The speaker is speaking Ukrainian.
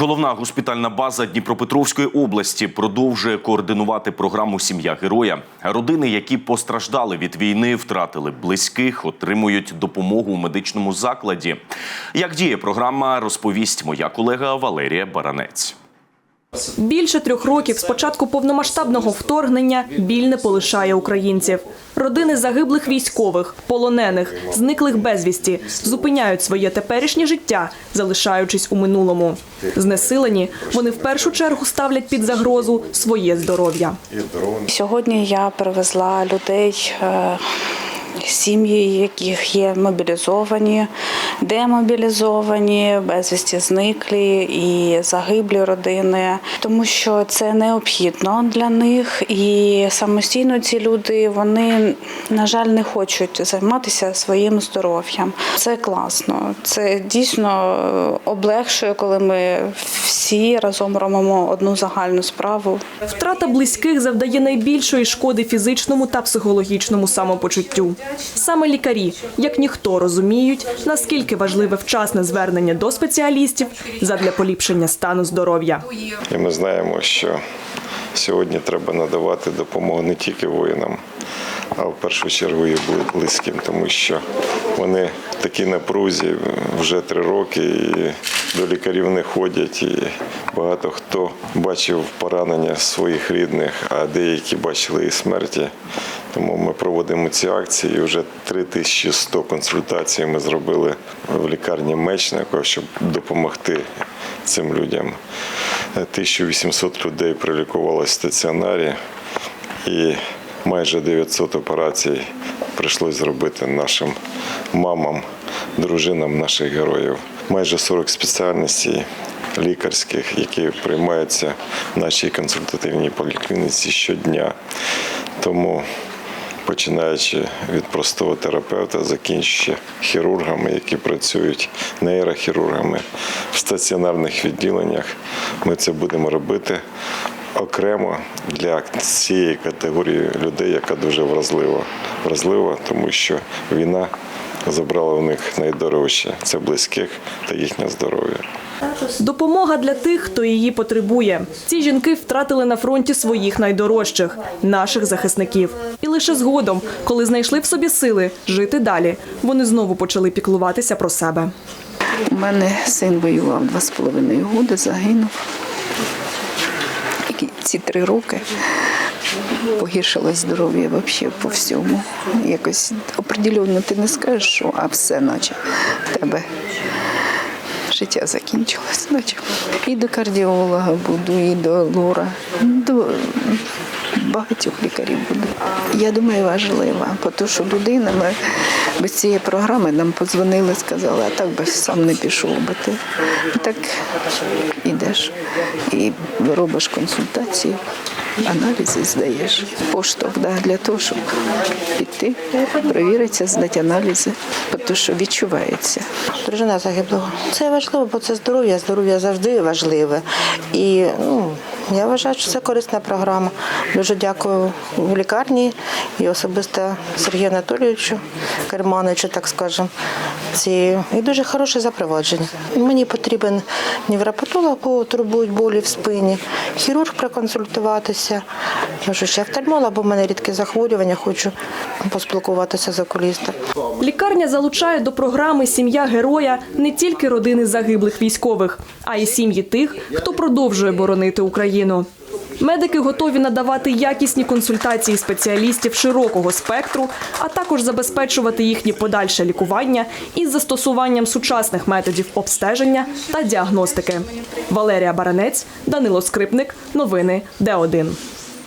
Головна госпітальна база Дніпропетровської області продовжує координувати програму Сім'я героя. Родини, які постраждали від війни, втратили близьких, отримують допомогу у медичному закладі. Як діє програма, розповість моя колега Валерія Баранець. Більше трьох років з початку повномасштабного вторгнення біль не полишає українців. Родини загиблих військових, полонених, зниклих безвісті зупиняють своє теперішнє життя, залишаючись у минулому. Знесилені вони в першу чергу ставлять під загрозу своє здоров'я. Сьогодні я привезла людей, е, сім'ї, яких є мобілізовані, демобілізовані, безвісті зниклі і загиблі родини, тому що це необхідно для них. І самостійно ці люди вони, на жаль, не хочуть займатися своїм здоров'ям. Це класно. Це дійсно е, облегшує, коли ми всі разом робимо одну загальну справу. Втрата близьких завдає найбільшої шкоди фізичному та психологічному самопочуттю. Саме лікарі, як ніхто, розуміють, наскільки важливе вчасне звернення до спеціалістів задля поліпшення стану здоров'я. І ми знаємо, що сьогодні треба надавати допомогу не тільки воїнам, а в першу чергу і близьким, тому що вони в такій напрузі вже три роки і до лікарів не ходять. І багато хто бачив поранення своїх рідних, а деякі бачили і смерті. Тому ми проводимо ці акції. І Вже 3100 консультацій ми зробили в лікарні Мечникова, щоб допомогти цим людям. 1800 людей прилікувалося в стаціонарі і майже 900 операцій прийшлось зробити нашим мамам, дружинам наших героїв. Майже 40 спеціальностей лікарських, які приймаються в нашій консультативній поліклініці щодня. Тому починаючи від простого терапевта, закінчуючи хірургами, які працюють нейрохірургами в стаціонарних відділеннях. Ми це будемо робити окремо для цієї категорії людей, яка дуже вразлива. Вразлива, тому що війна забрала у них найдорожче це близьких та їхнє здоров'я. Допомога для тих, хто її потребує. Ці жінки втратили на фронті своїх найдорожчих наших захисників. І лише згодом, коли знайшли в собі сили жити далі, вони знову почали піклуватися про себе. У мене син воював два з половиною годи, загинув. Ці три роки погіршилось здоров'я взагалі по всьому. Якось определенно ти не скажеш, що а все, наче в тебе життя закінчилось, наче. І до кардіолога буду, і до лора, до багатьох лікарів буду. Я думаю, важлива, тому що людина ми без цієї програми нам подзвонили, сказали, а так би сам не пішов би ти. І так ідеш і робиш консультації, аналізи здаєш. Поштовх да, для того, щоб піти, перевіритися, здати аналізи, тому що відчувається. Дружина загиблого. Це важливо, бо це здоров'я. Здоров'я завжди важливе. І ну, я вважаю, що це корисна програма. Дуже дякую в лікарні і особисто Сергію Анатолійовичу Кермановичу, так скажемо. І дуже хороше запровадження. Мені потрібен невропатолог, бо турбують болі в спині, хірург проконсультуватися. Можу ще офтальмолог, бо в мене рідке захворювання, хочу поспілкуватися з окулістом. Лікарня залучає до програми Сім'я героя не тільки родини загиблих військових, а й сім'ї тих, хто продовжує боронити Україну. Медики готові надавати якісні консультації спеціалістів широкого спектру, а також забезпечувати їхнє подальше лікування із застосуванням сучасних методів обстеження та діагностики. Валерія Баранець, Данило Скрипник, новини Д1.